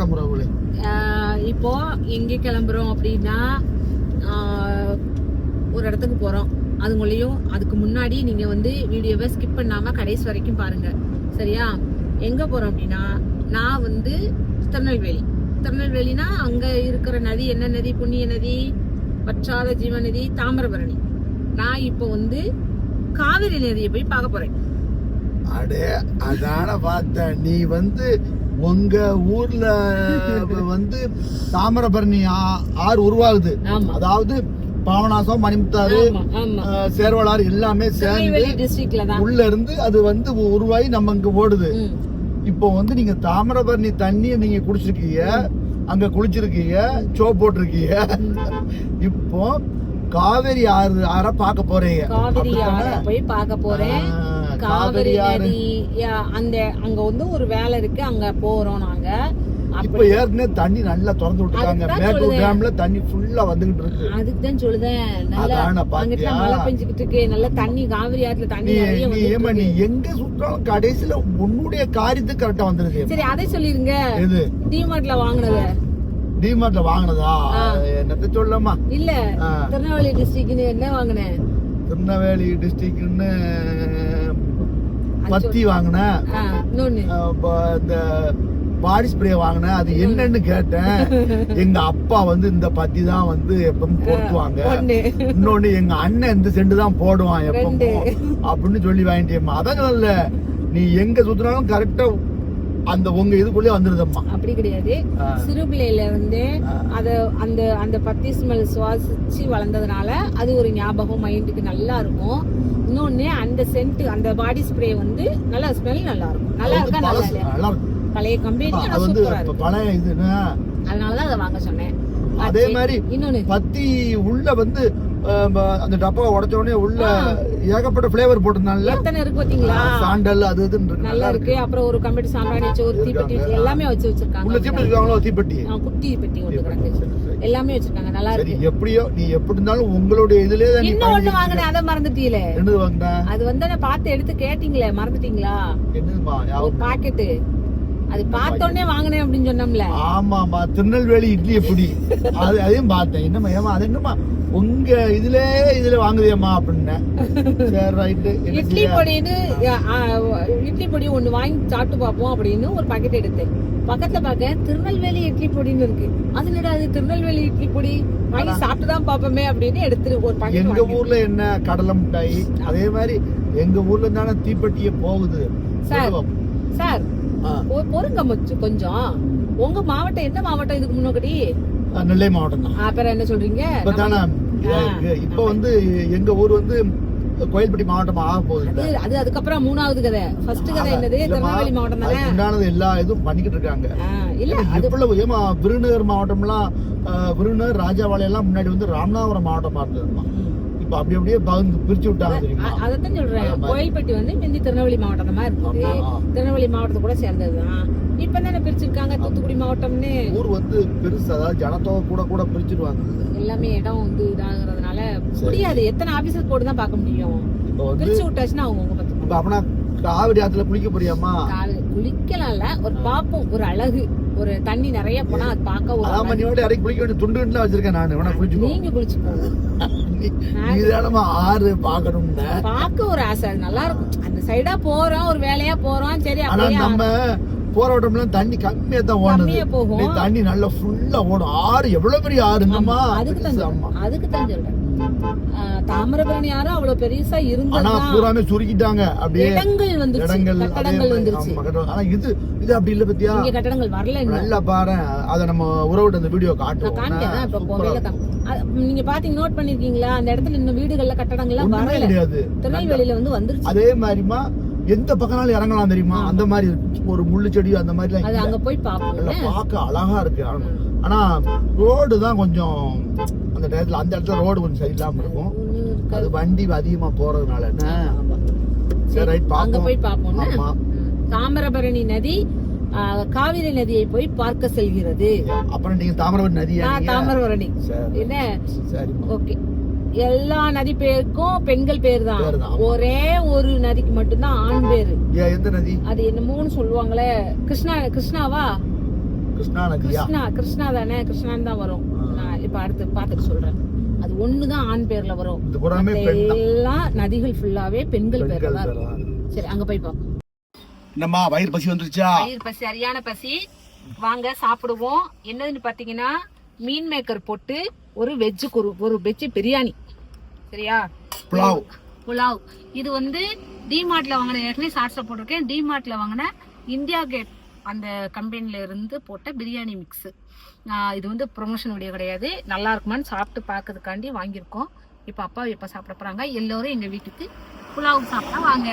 வணக்கம் இப்போ எங்க கிளம்புறோம் அப்படின்னா ஒரு இடத்துக்கு போறோம். அதுங்களையும் அதுக்கு முன்னாடி நீங்க வந்து வீடியோவை ஸ்கிப் பண்ணாம கடைசி வரைக்கும் பாருங்க. சரியா? எங்க போறோம் அப்படின்னா நான் வந்து திருநெல்வேலி. திருநெல்வேலினா அங்க இருக்கிற நதி என்ன நதி? புண்ணிய நதி வற்றாத ஜீவ நதி தாமிரபரணி. நான் இப்போ வந்து காவிரி நதியை போய் பார்க்க போறேன். அடே அதான பார்த்தேன். நீ வந்து உங்க ஊர்ல வந்து தாமிரபரணி ஆறு உருவாகுது. அதாவது பாவனாசம் மணிமுத்தாறு சேர்வலாறு எல்லாமே சேர்ந்து உள்ள இருந்து அது வந்து உருவாகி நம்ம இங்க ஓடுது. இப்போ வந்து நீங்க தாமிரபரணி தண்ணியை நீங்க குடிச்சிருக்கீங்க அங்க குளிச்சிருக்கீங்க சோ போட்டிருக்கீங்க. இப்போ காவேரி ஆறு ஆற பார்க்க போறீங்க. காவிரி ஆற? போய் பார்க்க போறேன். காவிரி நதி அந்த அங்க வந்து ஒரு வேலை இருக்கு. அங்க போறோம் நாங்க. இப்ப ஏற்கனவே தண்ணி நல்லா திறந்து விட்டுருக்காங்க. மேட்டூர். டேம்ல தண்ணி ஃபுல்லா வந்துகிட்டு இருக்கு. அதுக்கு தான் சொல்லுதேன். நல்லா அங்கிட்ட மழை பெஞ்சுக்கிட்டு இருக்கு. நல்ல தண்ணி காவிரி ஆத்துல தண்ணி நிறைய நீ வந்துட்டு ஏமா நீ. எங்க சுத்தாலும் கடைசியில உன்னுடைய காரியத்துக்கு கரெக்டா வந்துருது சரி அதை சொல்லிருங்க. எது? டிமார்ட்ல வாங்குனத. டிமார்ட்ல வாங்கினதா. என்னத்த சொல்லமா இல்ல. திருநெல்வேலி டிஸ்ட்ரிக்ட்னு என்ன வாங்கினேன்? திருநெல்வேலி டிஸ்ட்ரிக்ட்னு பத்தி வாங்கினேன். இந்த பாடி ஸ்ப்ரே வாங்கினேன். அது என்னன்னு கேட்டேன். எங்க அப்பா வந்து இந்த பத்தி தான் வந்து எப்பவும் போட்டுவாங்க. இன்னொன்னு எங்க அண்ணன் இந்த செண்டு தான் போடுவான் எப்பவும். அப்படின்னு சொல்லி வாங்கிட்டேம்மா. அதான் சொல்லல நீ எங்க சுத்தினாலும் கரெக்டா அந்த உங்க இதுக்குள்ளே வந்துருதம்மா. அப்படி கிடையாது. ஆ. சிறு பிள்ளையில வந்து. அத அந்த அந்த பத்தி ஸ்மெல் சுவாசிச்சு வளர்ந்ததுனால அது ஒரு ஞாபகம் மைண்டுக்கு நல்லா இருக்கும். இன்னொன்னு அந்த சென்ட் அந்த பாடி ஸ்ப்ரே வந்து நல்லா ஸ்மெல் நல்லா இருக்கும். நல்லா இருக்கா நல்லா இல்லையா? பழைய கம்பெனி அது வந்து பழைய இதுன்னா அதனாலதான் அதை வாங்க சொன்னேன். அதே. மாதிரி இன்னொன்னு. பத்தி உள்ள வந்து அந்த டப்பாவை உடைச்ச உடனே உள்ள ஏகப்பட்ட ஃபிளேவர் போட்டிருந்தாங்கல்ல? எத்தனை இருக்கு பாத்தீங்களா? சாண்டல் அது இருக்கு. நல்லா இருக்கு. அப்புறம் ஒரு கம்பெனி சாம்பிராணி வச்சு ஒரு தீப்பெட்டி வச்சு எல்லாமே வச்சு உள்ள வச்சிருக்காங்க தீப்பெட்டி இருக்காங்களோ? தீப்பெட்டி. குட்டி பெட்டி ஒன்று கிடக்கு. எல்லாமே வச்சிருக்காங்க. நல்லா இருக்கு. எப்படியோ நீ எப்படி இருந்தாலும் உங்களுடைய இதுலயே தான் இன்னும் ஒண்ணு. வாங்கினேன் அதை மறந்துட்டீங்களே? என்னது வாங்கின? அது வந்து நான் பார்த்து எடுத்து கேட்டீங்களே மறந்துட்டீங்களா? என்னதுமா? பாக்கெட்டு. அது பார்த்தோன்னே வாங்கினேன் அப்படின்னு சொன்னோம்ல. ஆமாமா திருநெல்வேலி இட்லி எப்படி? அது அதையும் பார்த்தேன். என்னம்மா ஏமா அது என்னம்மா? உங்க இதுல இதுல வாங்குதியம்மா அப்படின்னேன் சரி ரைட்டு இட்லி பொடின்னு இட்லி பொடி ஒண்ணு வாங்கி சாப்பிட்டு பார்ப்போம் அப்படின்னு ஒரு பாக்கெட் எடுத்தேன். பக்கத்துல பார்க்க திருநெல்வேலி இட்லி பொடின்னு இருக்கு. அது என்னடா அது திருநெல்வேலி இட்லி பொடி? வாங்கி சாப்பிட்டு தான் பார்ப்போமே அப்படின்னு எடுத்து ஒரு பாக்கெட் எங்க ஊர்ல என்ன கடலை மிட்டாய்? அதே மாதிரி எங்க ஊர்ல தானே தீப்பெட்டியே போகுது. சார். சார் பொறுங்க கொஞ்சம். உங்க மாவட்டம் எந்த மாவட்டம் இதுக்கு முன்னாடி நெல்லை மாவட்டம் தான். அப்புறம் என்ன சொல்றீங்க? இப்ப வந்து எங்க ஊர் வந்து கோயில்பட்டி மாவட்டம் ஆக போகுது அது அது அதுக்கப்புறம் மூணாவது கதை. ஃபர்ஸ்ட் கதை என்னது? திருநெல்வேலி மாவட்டம் தானே? உண்டானது எல்லா இதுவும் பண்ணிக்கிட்டு இருக்காங்க. இல்ல அது எவ்வளவு ஏமா விருதுநகர் மாவட்டம்லாம் விருதுநகர் ராஜாவாளையம் எல்லாம் முன்னாடி வந்து ராமநாதபுரம் மாவட்டமா இருந்ததுமா அப்படி அப்படியே பகிர்ந்து பிரிச்சு விட்டாங்க தெரியுமா? அதைத்தான் சொல்றேன். கோயில்பட்டி வந்து முந்தி திருநெல்வேலி மாவட்டம் தான். திருநெல்வேலி மாவட்டத்தை கூட சேர்ந்ததுதான். இப்ப தானே பிரிச்சிருக்காங்க தூத்துக்குடி மாவட்டம்னு. ஊர் வந்து பெருசு அதாவது ஜனத்தொகை கூட கூட பிரிச்சிருவாங்க. எல்லாமே இடம் வந்து இதாகிறதுனால முடியாது. எத்தனை ஆபீசர் போட்டு தான் பார்க்க முடியும். பிரிச்சு விட்டாச்சுன்னா அவங்க இப்ப பத்து அப்பனா காவிரி ஆத்துல குளிக்க கால் குளிக்கலாம்ல. ஒரு பாப்போம் ஒரு அழகு. ஒரு தண்ணி நிறைய போனா அது பார்க்க ஒரு அதான் அழகு. மணியோட இறக்கி குளிக்க வேண்டிய துண்டுலாம் வச்சிருக்கேன் நான். வேணா குளிச்சுக்கோ. நீங்க நீ- நீதானமா ஆறு பாக்கணும்னு பார்க்க ஒரு ஆசை. நல்லா இருக்கும். அந்த சைடா போறோம் ஒரு வேலையா போறோம் சரி ஆனா நம்ம போராட்டம்லாம் தண்ணி கம்மியா தான் ஓடுது. போகும். நீ தண்ணி நல்லா ஃபுல்லா ஓடும். ஆறு எவ்வளவு பெரிய ஆறுங்கம்மா அதுக்கு தான் ஆமா அதுக்கு தான் சொல்றேன். தாமிரபரணி ஆறும் அவ்வளவு பெருசா இருந்ததுன்னா பூராமே சுருக்கிட்டாங்க. அப்படியே இடங்கள் வந்துருச்சு. கட்டடங்கள் வந்துருச்சு. ஆனா இது இது அப்படி இல்ல பத்தியா? இங்க கட்டடங்கள் வரல நல்லா பாரு. அத நம்ம உறவுட்ட அந்த வீடியோ காட்டுவோம். காமிக்கிறேன். இப்ப நீங்க பாத்தீங்க நோட் பண்ணிருக்கீங்களா? அந்த இடத்துல இன்னும் வீடுகள்ல கட்டடங்கள்லாம் ஒண்ணுமே வரல. திருநெல்வேலியில வந்து வந்துருச்சு. அதே மாதிரிமா எந்த பக்கம்னாலும் இறங்கலாம் தெரியுமா? அந்த மாதிரி. ஒரு முள்ளு செடி அந்த மாதிரி எல்லாம் அங்க. போய் பார்க்க அழகா இருக்கு. ஆனா ரோடு தான் கொஞ்சம் அந்த டயத்துல அந்த இடத்துல ரோடு கொஞ்சம் சரியில்லாம இருக்கும். அது வண்டி அதிகமா போறதுனால என்ன? சரி ரைட் அங்க பாப்போம் போய் பாப்போம்னா ஆமா. தாமிரபரணி நதி காவிரி நதியை போய் பார்க்க செல்கிறது. அப்புறம் நீங்க தாமிரபரணி நீங்க? தாமிரபரணி. சரி. என்ன? ஓகே. எல்லா நதி பேருக்கும் பெண்கள் பேர் தான். ஒரே ஒரு நதிக்கு மட்டும்தான் ஆண் பேரு. எந்த நதி? அது என்னமோன்னு சொல்லுவாங்களே கிருஷ்ணா கிருஷ்ணாவா? கிருஷ்ணா கிருஷ்ணா கிருஷ்ணா தானே? கிருஷ்ணான்னு தான் வரும். நான் இப்ப அடுத்து பாத்துட்டு சொல்றேன். அது ஒண்ணுதான் ஆண் பேர்ல வரும். எல்லாம் நதிகள் ஃபுல்லாவே பெண்கள் பேர்ல தான் இருக்கும். சரி அங்க போய் பார்ப்போம் என்னம்மா வயிறு பசி வந்துருச்சா? வயிறு பசி சரியான பசி. வாங்க சாப்பிடுவோம். என்னதுன்னு பாத்தீங்கன்னா மீன் மேக்கர் போட்டு ஒரு வெஜ்ஜு குரு ஒரு வெஜ்ஜு பிரியாணி. சரியா? புலாவ். புலாவ். இது வந்து டிமார்ட்ல வாங்கின ஏற்கனவே ஷார்ட்ஸ்ல போட்டிருக்கேன். டிமார்ட்ல வாங்கின இந்தியா கேட் அந்த கம்பெனில இருந்து போட்ட பிரியாணி மிக்ஸ் இது வந்து ப்ரொமோஷன் வீடியோ கிடையாது. நல்லா இருக்குமான்னு சாப்பிட்டு பார்க்கறதுக்காண்டி வாங்கியிருக்கோம். இப்போ அப்பா எப்போ சாப்பிட போறாங்க? எல்லோரும் எங்க வீட்டுக்கு புலாவ் சாப்பிட வாங்க.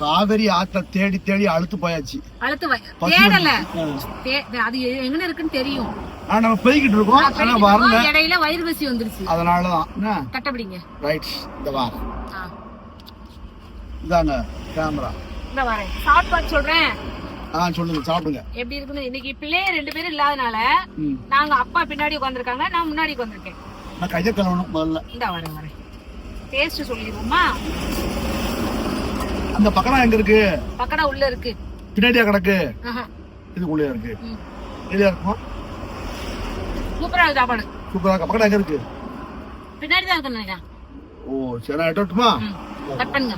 காவேரி ஆத்த தேடி தேடி அழுத்து போயாச்சு. அழுத்து தேடல. அது எங்க இருக்குன்னு தெரியும். நம்ம போய்கிட்டு இருக்கோம். ஆனா வரல. இடையில வயிறு பசி வந்துருச்சு. அதனாலதான். என்ன? கட்டப்பிடிங்க ரைட் இந்த வா ஆ, இதாங்க கேமரா இந்த வரேன். சாப்பாடு சொல்றேன். ஆ சொல்லுங்க சாப்பிடுங்க. எப்படி இருக்குன்னு இன்னைக்கு பிள்ளைய ரெண்டு பேரும் இல்லாதனால. நாங்க அப்பா பின்னாடி உட்காந்துருக்காங்க நான் முன்னாடி உட்காந்துருக்கேன் நான் கையை கழுவணும் முதல்ல. இந்த வரேன் வரேன். டேஸ்ட் சொல்லிடுவோமா? அந்த பக்கடா எங்க இருக்கு? பக்கடா உள்ள இருக்கு. பின்னாடியா கிடக்கு. இதுக்குள்ளே இருக்கு. ம். எதுல இருக்கும்? சூப்பரா இருக்கு சாப்பாடு. சூப்பரா இருக்கு. பக்கடா எங்க இருக்கு? பின்னாடி தான் இருக்குன்னு நினைக்கிறேன் ஓ சரி நான் எட்டட்டுமா. கட் பண்ணுங்க.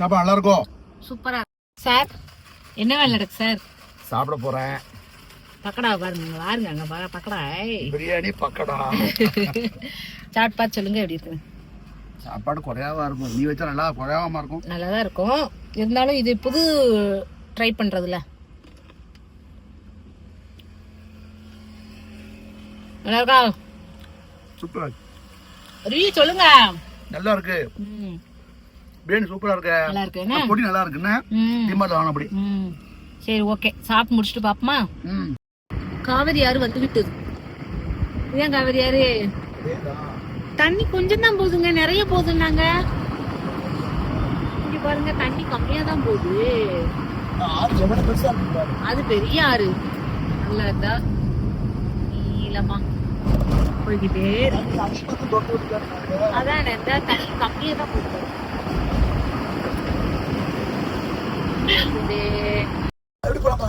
சாப்பாடு நல்லா இருக்கும். சூப்பரா சார் என்ன வேலை நடக்கு சார்? சாப்பிட போறேன். பக்கடா பாருங்க பாருங்க அங்க பாரு, பக்கடா ஏய். பிரியாணி பக்கடா. சாட் பார்த்து சொல்லுங்க எப்படி இருக்கு? சாப்பாடு குறையாவா இருக்கும். நீ வச்சா நல்லா குறையாம இருக்கும். நல்லா தான் இருக்கும். இருந்தாலும் இது புது ட்ரை பண்றதுல. நல்லா இருக்கா. சூப்பரா ரிவ்யூ சொல்லுங்க. நல்லா இருக்கு. ம், பிரியாணி சூப்பரா இருக்கு. நல்லா இருக்கு என்ன பொடி நல்லா இருக்குன்னு ம், டிமார்ட் வாங்க அப்படி. சரி ஓகே. சாப்பிட்டு முடிச்சுட்டு பாப்போமா? காவிரி ஆறு வந்து விட்டது. ஏன் காவிரி ஆறு? தண்ணி கொஞ்சம் தான் போகுதுங்க நிறைய போகுதுன்னாங்க இங்க பாருங்க தண்ணி கம்மியா தான் போகுது. அது பெரிய ஆறு. நல்லா இருந்தா நீளமா போய்கிட்டே. அதான் இந்த தண்ணி கம்மியா தான் போகுது அப்படியே எப்படி போலாமா?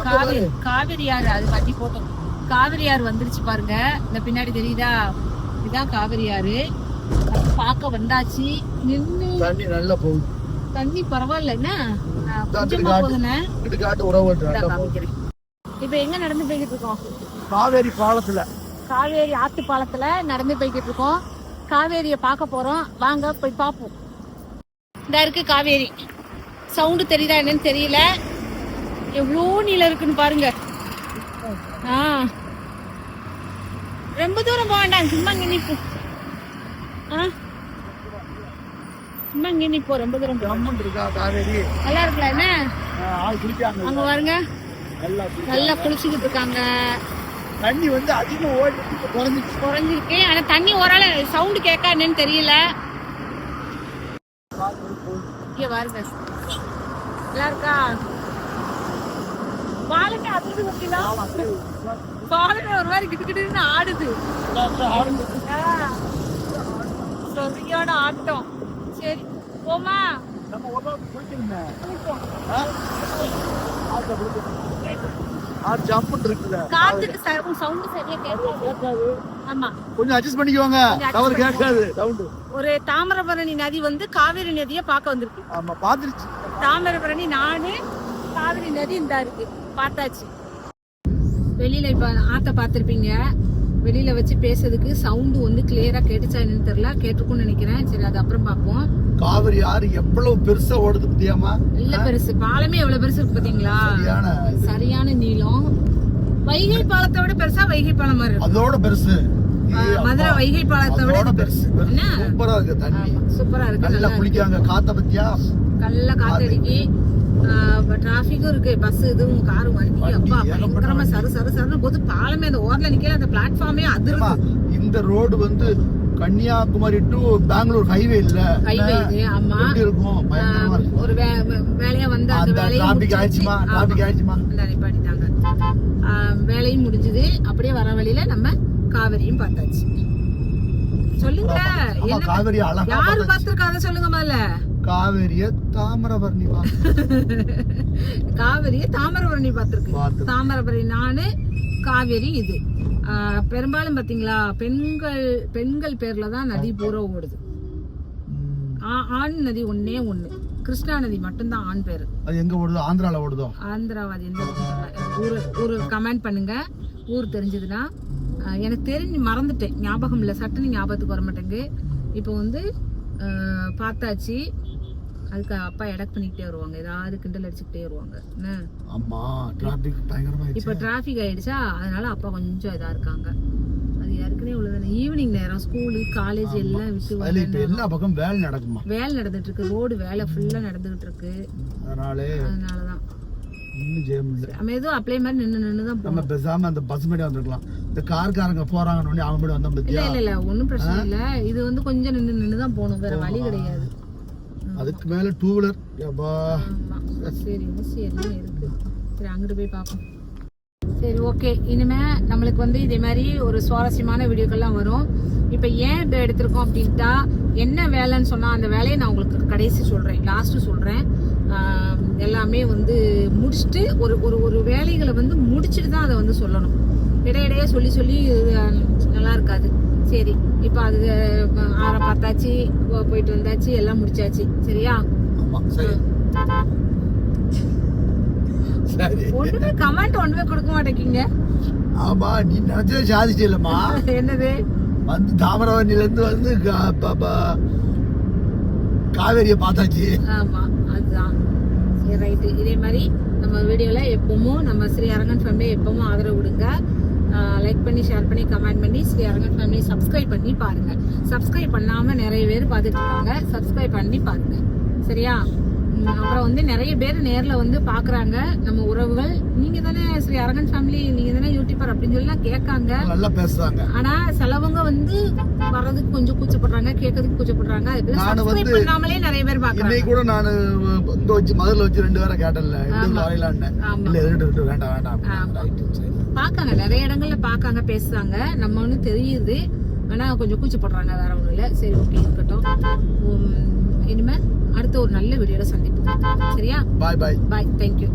காவிரி காவிரி ஆறு அது வண்டி போட்டோம். காவிரி ஆறு வந்துருச்சு பாருங்க. இந்த பின்னாடி தெரியுதா? இதுதான் காவிரி ஆறு பார்க்க வந்தாச்சு. நின்னு தண்ணி நல்லா போகுது. தண்ணி பரவாயில்ல என்ன? கொஞ்சமா. போகுதுண்ணே இப்ப எங்க நடந்து போய்கிட்டு இருக்கோம்? காவேரி பாலத்துல. காவேரி ஆத்து பாலத்துல நடந்து போய்கிட்டு இருக்கோம். காவேரிய பார்க்க போறோம். வாங்க போய் பார்ப்போம். இந்த இருக்கு காவேரி. சவுண்டு தெரியுதா என்னன்னு தெரியல. எவ்வளோ நீளம் இருக்குன்னு பாருங்க. ஆ. ரொம்ப தூரம் போக வேண்டாம். சும்மா இங்க நிப்போம் ஆ. சும்மா இங்க நிப்போம் ரொம்ப தூரம் நல்லா இருக்குல்ல என்ன? அங்க பாருங்க. நல்லா குளி- நல்லா குளிச்சுக்கிட்டு இருக்காங்க. தண்ணி வந்து அதிகமா குறைஞ்சிச்சு குறைஞ்சிருக்கு. ஆனா தண்ணி ஓரால சவுண்ட் கேட்கா என்னன்னு தெரியல. இங்க பாருங்க. நல்லா இருக்கா? பாலமே அதிர்ந்து வச்சுனா பாலமே ஒரு மாதிரி கிட்டு கிட்டுன்னு ஆடுது. ஆ. சரியான ஆட்டம். சரி போமா நம்ம இருக்குல்ல. சவுண்ட் சரியா கேட்காது. ஆமா. கொஞ்சம் அட்ஜஸ்ட் adjust கேட்காது சவுண்டு ஒரு தாமிரபரணி நதி வந்து காவேரி நதியை பார்க்க வந்திருக்கு. ஆமா பாத்துருச்சு தாமிரபரணி நானு காவிரி நதி இந்த இருக்கு. பார்த்தாச்சு. வெளியில இப்ப ஆத்த பார்த்திருப்பீங்க. வெளியில வச்சு பேசுறதுக்கு சவுண்டு வந்து கிளியரா கேட்டுச்சா என்னன்னு தெரியல. கேட்டிருக்கும்னு நினைக்கிறேன். சரி அது அப்புறம் பார்ப்போம். காவிரி ஆறு எவ்வளவு பெருசா ஓடுது பத்தியாமா? இல்ல பெருசு. பாலமே எவ்வளவு பெருசு இருக்கு பாத்தீங்களா? சரியான நீளம். வைகை பாலத்தை விட பெருசா வைகை பாலம் மாதிரி இருக்கும். அதோட பெருசு. மதுரை வைகை பாலத்தை விட பெருசு? சூப்பரா இருக்கு தண்ணி. சூப்பரா இருக்கு. நல்லா நல்லா குளிக்காங்க. காத்த பத்தியா? கல்ல காத்தடிக்கி. டிராபிக்கும் இருக்கு. பஸ் இதுவும் காரு வண்டி. அப்பா பயங்கரமா. சரு சரு சருன்னு போது பாலமே அந்த ஓரல நிக்கல. அந்த பிளாட்ஃபார்மே அதிர்மா இந்த ரோடு வந்து கன்னியாகுமரி டு பெங்களூர் ஹைவே இல்ல. ஹைவே இது ஆமா. இருக்கும்? ஒரு வேலையா வந்து அந்த வேலையும் டிராபிக். ஆயிடுச்சுமா. டிராபிக் ஆயிடுச்சுமா? அந்த நிப்பாட்டிட்டாங்க வேலையும் முடிஞ்சது. அப்படியே வர வழியில நம்ம காவிரியும் பார்த்தாச்சு. சொல்லுங்க. யாரு. பார்த்திருக்காத சொல்லுங்க முதல்ல. காவேரிய தாமிரபரணி காவேரியை தாமிரபரணி பார்த்துருக்கு பார்த்து தாமிரபரணி நானு காவேரி இது. பெரும்பாலும் பாத்தீங்களா பெண்கள் பெண்கள் பேர்ல தான் நதி பூரா ஓடுது. ஆண் நதி ஒண்ணே ஒண்ணு. கிருஷ்ணா நதி மட்டும்தான் ஆண் பேரு. அது எங்க ஓடுதோ? ஆந்திரால ஓடுதோ? ஆந்திராவாதி எந்த ஊரு ஊரு கமெண்ட் பண்ணுங்க. ஊர் தெரிஞ்சதுன்னா எனக்கு தெரிஞ்சு மறந்துட்டேன். ஞாபகம் இல்லை. சட்டுன்னு ஞாபகத்துக்கு வர மாட்டேங்குது இப்போ வந்து பார்த்தாச்சு. அதுக்கு அப்பா எடக் பண்ணிக்கிட்டே வருவாங்க. ஏதாவது கிண்டல் அடிச்சுக்கிட்டே வருவாங்க. என்ன? ஆமா இப்போ டிராஃபிக் ஆயிடுச்சா? அதனால அப்பா கொஞ்சம் இதா இருக்காங்க. அது ஏற்கனவே உள்ளதானே. ஈவினிங் நேரம் ஸ்கூலு காலேஜ் எல்லாம் விட்டு இப்ப எல்லா பக்கம் வேலை நடக்குமா? வேலை நடந்துட்டு இருக்கு ரோடு வேலை ஃபுல்லா நடந்துகிட்டு இருக்கு அதனாலே இன்னும் இல்லை நம்ம எதுவும் அப்ளை மாதிரி நின்று நின்று தான் நம்ம பேசாம அந்த பஸ் மேலே வந்துருக்கலாம். இந்த கார்காரங்க போறாங்கன்னு அவங்க இல்ல பத்தியா இல்ல இல்ல ஒண்ணும் பிரச்சனை இல்ல. இது வந்து கொஞ்சம் நின்னு நின்னு தான் போகணும். வேற வழி கிடையாது. அதுக்கு மேல டூ வீலர் ஆமா. சரி ஊசி எல்லாம் இருக்கு. சரி அங்கிட்டு போய் பார்ப்போம். சரி ஓகே இனிமே நம்மளுக்கு வந்து இதே மாதிரி ஒரு சுவாரஸ்யமான வீடியோக்கள்லாம் வரும். இப்போ ஏன் இப்போ எடுத்திருக்கோம் அப்படின்ட்டா என்ன வேலைன்னு சொன்னா அந்த வேலையை நான் உங்களுக்கு கடைசி சொல்றேன். லாஸ்ட் சொல்றேன். ஆஹ் எல்லாமே வந்து முடிச்சுட்டு ஒரு ஒரு ஒரு வேலைகளை வந்து முடிச்சுட்டு தான் அதை வந்து சொல்லணும். இடையிடையே சொல்லி சொல்லி இருக்காது. சரி இப்போ அது ஆற பார்த்தாச்சு போயிட்டு வந்தாச்சு எல்லாம் முடிச்சாச்சு. சரியா? ஒண்ணுமே கமெண்ட் ஒண்ணுமே கொடுக்க மாட்டேங்கிங்க. ஆமா நீ நினைச்சதை சாதிச்சு இல்லம்மா. என்னது? வந்து தாமிரவரணில இருந்து வந்து காவேரிய பார்த்தாச்சு. ஆமா அதுதான். சரி ரைட்டு. இதே மாதிரி நம்ம வீடியோல எப்பவும் நம்ம ஸ்ரீ அரங்கன் ஃபேமிலி எப்பவும் ஆதரவு கொடுங்க. லைக் பண்ணி ஷேர் பண்ணி கமெண்ட் பண்ணி ஸ்ரீ அரங்கன் ஃபேமிலி சப்ஸ்கிரைப் பண்ணி பாருங்க. சப்ஸ்கிரைப் பண்ணாம நிறைய பேர் பார்த்துட்டு இருக்காங்க சப்ஸ்கிரைப் பண்ணி பாருங்க. சரியா? அப்புறம் வந்து நிறைய பேர் நேர்ல வந்து பாக்குறாங்க நம்ம உறவுகள் நீங்க தானே ஸ்ரீ அரங்கன் ஃபேமிலி நீங்க தானே யூடியூபர் அப்படின்னு சொல்லி கேட்காங்க. நல்லா பேசுறாங்க. ஆனா சிலவங்க வந்து வர்றதுக்கு கொஞ்சம் கூச்சப்படுறாங்க கேட்கறதுக்கு கூச்சப்படுறாங்க. அதுக்கு சப்ஸ்கிரைப் வந்து பண்ணாமலே நிறைய பேர் இன்னைக்கு கூட நான் இங்க வச்சு மதுரில் வச்சு ரெண்டு பேரை கேட்டல. வரையிலான்னு. இல்ல ரெண்டு வேண்டாம் வேண்டாம். பாக்காங்க நிறைய இடங்கள்ல பாக்காங்க பேசுறாங்க. நம்ம ஒண்ணு தெரியுது. ஆனா கொஞ்சம் கூச்சப்படுறாங்க வேற ஒண்ணும் இல்ல. சரி ஓகே இருக்கட்டும். உம், இனிமே அடுத்த ஒரு நல்ல வீடியோல சந்திப்போம். சரியா? பாய் பாய் பாய் தேங்க்யூ